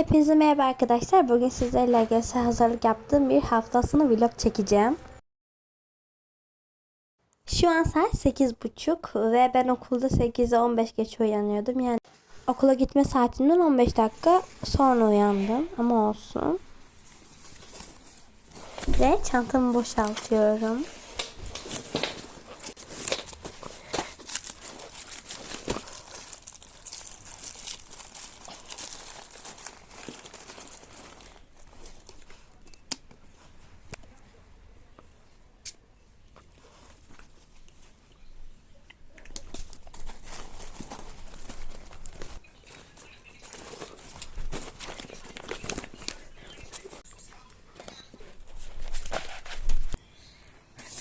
Hepinize merhaba arkadaşlar. Bugün sizlerle LGS hazırlık yaptığım bir haftasını vlog çekeceğim. Şu an saat 8.30 ve ben okulda 8'e 15 geç uyanıyordum. Yani okula gitme saatimden 15 dakika sonra uyandım ama olsun. Ve çantamı boşaltıyorum.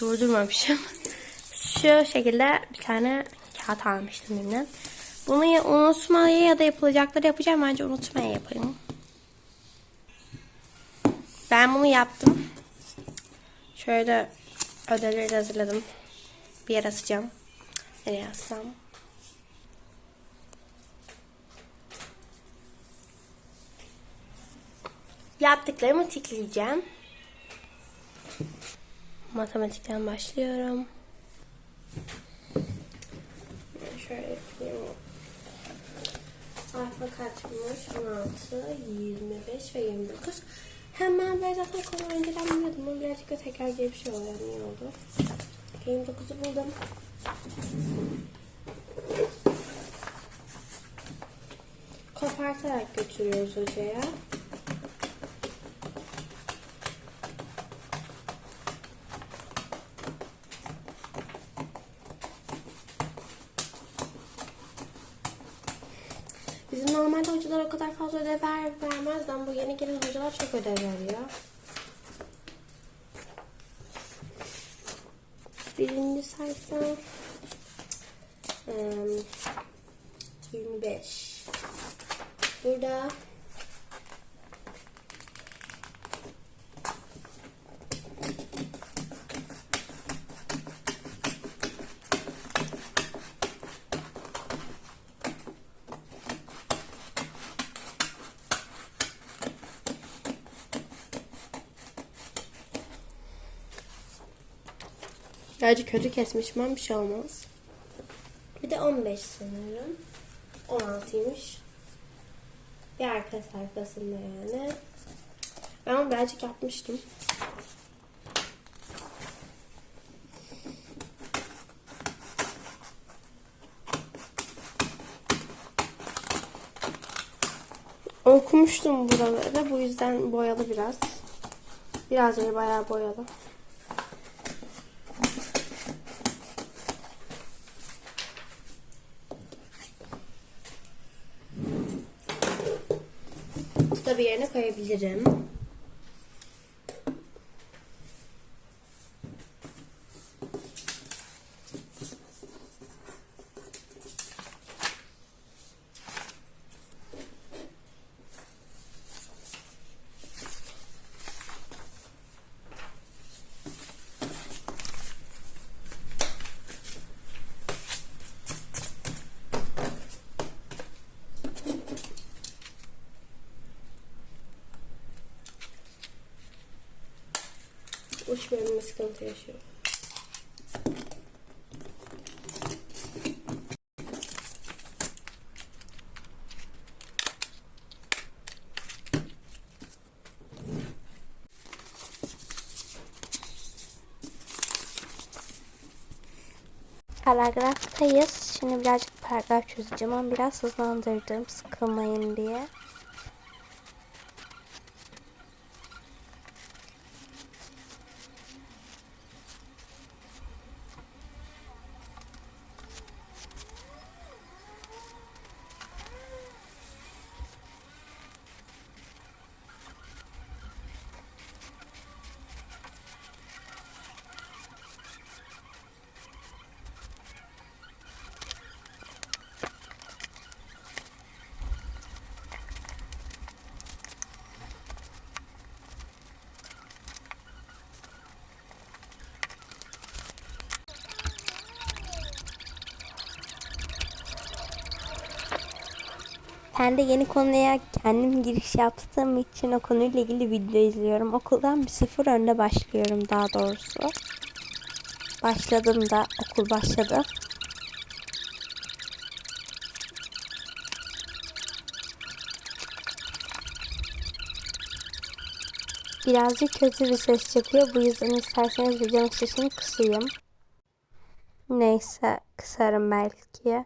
Durdurmamışım. Şu şekilde bir tane kağıt almıştım birinden. Bunu ya unutmaya ya da yapılacakları yapacağım. Bence unutmaya yapayım. Ben bunu yaptım. Şöyle ödevleri hazırladım. Bir yer asacağım. Nereye assam? Yaptıklarımı tikleyeceğim. Matematikten başlıyorum. Şöyle yapayım. Sayfa kaçmış? 16, 25 ve 29. Hemen ben zaten konu önceden biliyordum ama birazcık da tekrar gibi bir şey oldu. Yani iyi oldu. 29'u buldum. Kopartarak götürüyoruz hocaya. Bizim normalde hocalar o kadar fazla ödev ver, vermez. ama bu yeni gelen hocalar çok ödev veriyor. Birinci sayfa em, 25 Burada Gerçi kötü kesmişim ama bir şey olmaz. Bir de 15 sanırım. 16'ymış. Bir arka sayfasında yani. Ben onu birazcık yapmıştım. Okumuştum buraları. Bu yüzden boyalı biraz. Biraz değil bayağı boyalı. da bir yerine koyabilirim. Uç bölümü sıkıntı yaşıyor. Paragraftayız. Şimdi birazcık paragraf çözeceğim ama biraz hızlandırdım sıkılmayın diye. Kendi yeni konuya kendim giriş yaptığım için o konuyla ilgili video izliyorum. Okuldan bir sıfır önde başlıyorum daha doğrusu. Başladım da okul başladı. Birazcık kötü bir ses çıkıyor. Bu yüzden isterseniz videonun sesini kısayım. Neyse kısarım belki.